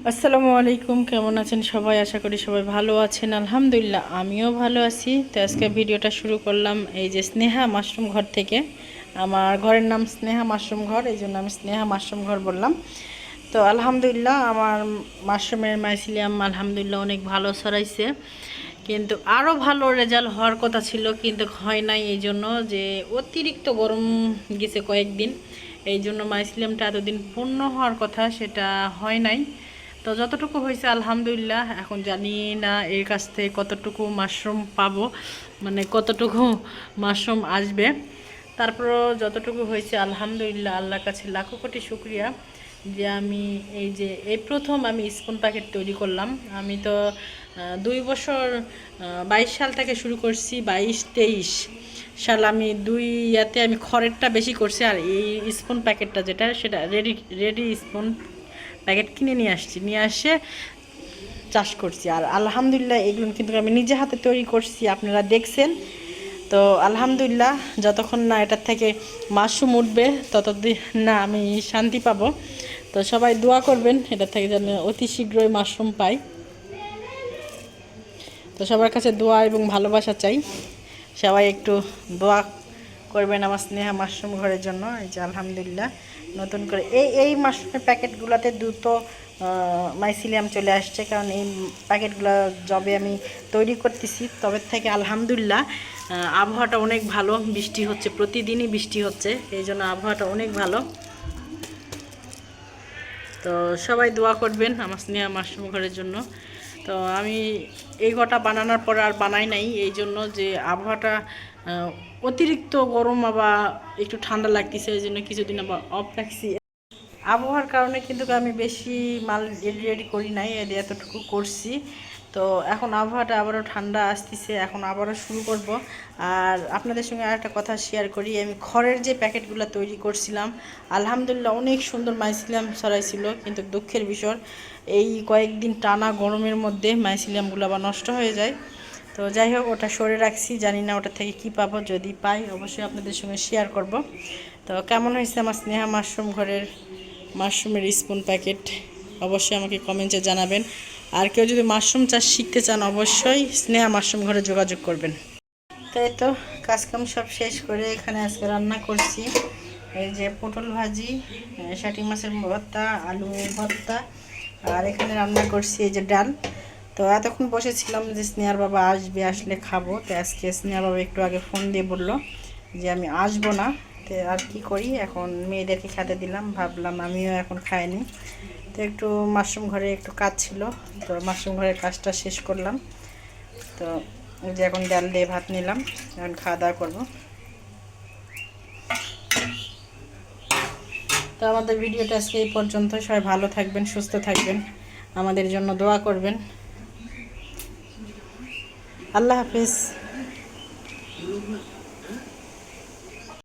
আসসালামু আলাইকুম, কেমন আছেন সবাই? আশা করি সবাই ভালো আছেন। আলহামদুলিল্লাহ, আমিও ভালো আছি। তো আজকে ভিডিওটা শুরু করলাম এই যে স্নেহা মাশরুম ঘর থেকে। আমার ঘরের নাম স্নেহা মাশরুম ঘর, এই জন্য আমি স্নেহা মাশরুম ঘর বললাম। তো আলহামদুলিল্লাহ, আমার মাশরুমের মাইসিলিয়াম আলহামদুলিল্লাহ অনেক ভালো ছড়াইছে। কিন্তু আরও ভালো রেজাল্ট হওয়ার কথা ছিল, কিন্তু হয় নাই এই জন্য যে অতিরিক্ত গরম গেছে কয়েকদিন। এই জন্য মাইসিলিয়ামটা এতদিন পূর্ণ হওয়ার কথা, সেটা হয় নাই। তো যতটুকু হয়েছে, আলহামদুলিল্লাহ, এখন জানি না এর কাছ থেকে কতটুকু মাশরুম পাবো মানে কতটুকু মাশরুম আসবে। তারপরও যতটুকু হয়েছে, আলহামদুলিল্লাহ, আল্লাহর কাছে লাখো কোটি শুক্রিয়া যে আমি এই যে, এই প্রথম আমি স্পুন প্যাকেট তৈরি করলাম। আমি তো দুই বছর বাইশ সাল থেকে শুরু করছি, বাইশ তেইশ সাল আমি দুই ইয়াতে আমি খড়েরটা বেশি করছি, আর এই স্পুন প্যাকেটটা যেটা, সেটা রেডি রেডি স্পুন প্যাকেট কিনে নিয়ে আসছি। নিয়ে আসে চাষ করছি। আর আলহামদুলিল্লাহ এগুলো কিন্তু আমি নিজে হাতে তৈরি করছি, আপনারা দেখছেন। তো আলহামদুলিল্লাহ যতক্ষণ না এটার থেকে মাশরুম উঠবে, ততদিন না আমি শান্তি পাবো। তো সবাই দোয়া করবেন, এটার থেকে যেন অতি শীঘ্রই মাশরুম পাই। তো সবার কাছে দোয়া এবং ভালোবাসা চাই। সবাই একটু দোয়া করবেন আমার স্নেহা মাশরুম ঘরের জন্য। এই যে আলহামদুলিল্লাহ, নতুন করে এই এই মাশরুমের প্যাকেটগুলোতে দ্রুত মাইসিলিয়াম চলে আসছে। কারণ এই প্যাকেটগুলো যবে আমি তৈরি করতেছি, তবে থেকে আলহামদুলিল্লাহ আবহাওয়াটা অনেক ভালো। বৃষ্টি হচ্ছে, প্রতিদিনই বৃষ্টি হচ্ছে, এই জন্য আবহাওয়াটা অনেক ভালো। তো সবাই দোয়া করবেন আমার স্নেহা মাশরুম ঘরের জন্য। তো আমি এই ঘটা বানানোর পর আর বানাই নাই, এই জন্য যে আবহাওয়াটা অতিরিক্ত গরম আবার একটু ঠান্ডা লাগতেছে, এই জন্য কিছুদিন আবার অফ রাখছি। আবহাওয়ার কারণে কিন্তু আমি বেশি মাল রেডি রেডি করি নাই এতটুকু করছি। তো এখন আবহাওয়াটা আবারও ঠান্ডা আসতেছে, এখন আবারও শুরু করব। আর আপনাদের সঙ্গে আর একটা কথা শেয়ার করি, আমি খড়ের যে প্যাকেটগুলো তৈরি করছিলাম, আলহামদুলিল্লাহ অনেক সুন্দর মাইসিলিয়াম ছড়াইছিল, কিন্তু দুঃখের বিষয়, এই কয়েকদিন টানা গরমের মধ্যে মাইসিলামগুলো আবার নষ্ট হয়ে যায়। তো যাই হোক, ওটা সরে রাখছি, জানি না ওটা থেকে কি পাবো, যদি পাই অবশ্যই আপনাদের সঙ্গে শেয়ার করব। তো কেমন হয়েছে আমার স্নেহা মাশরুম ঘরের? মাশরুমের স্পুন প্যাকেট অবশ্যই আমাকে কমেন্টে জানাবেন। আর কেউ যদি মাশরুম চাষ শিখতে চান, অবশ্যই স্নেহা মাশরুম ঘরে যোগাযোগ করবেন। তাই তো, কাজকাম সব শেষ করে এখানে আজকে রান্না করছি। এই যে পটল ভাজি ষাটি মাছের ভর্তা, আলু ভর্তা, আর এখানে রান্না করছি এই যে ডাল। তো এতক্ষণ বসেছিলাম যে স্নেহার বাবা আসবে, আসলে খাব। তো আজকে স্নেহার বাবা একটু আগে ফোন দিয়ে বলল যে আমি আসব না। তো আর কি করি? এখন মেয়েদেরকে খেতে দিলাম, ভাবলাম আমিও এখন খাইনি তো একটু মাশরুম ঘরে একটু কাজ ছিল, তো মাশরুম ঘরের কাজটা শেষ করলাম। তো যে এখন ডাল দিয়ে ভাত নিলাম, এখন খাওয়া দাওয়া করব। তো আমাদের ভিডিওটা আজকে এই পর্যন্ত, সবাই ভালো থাকবেন, সুস্থ থাকবেন। আমাদের জন্য দোয়া করবেন। আল্লাহ হাফিজ।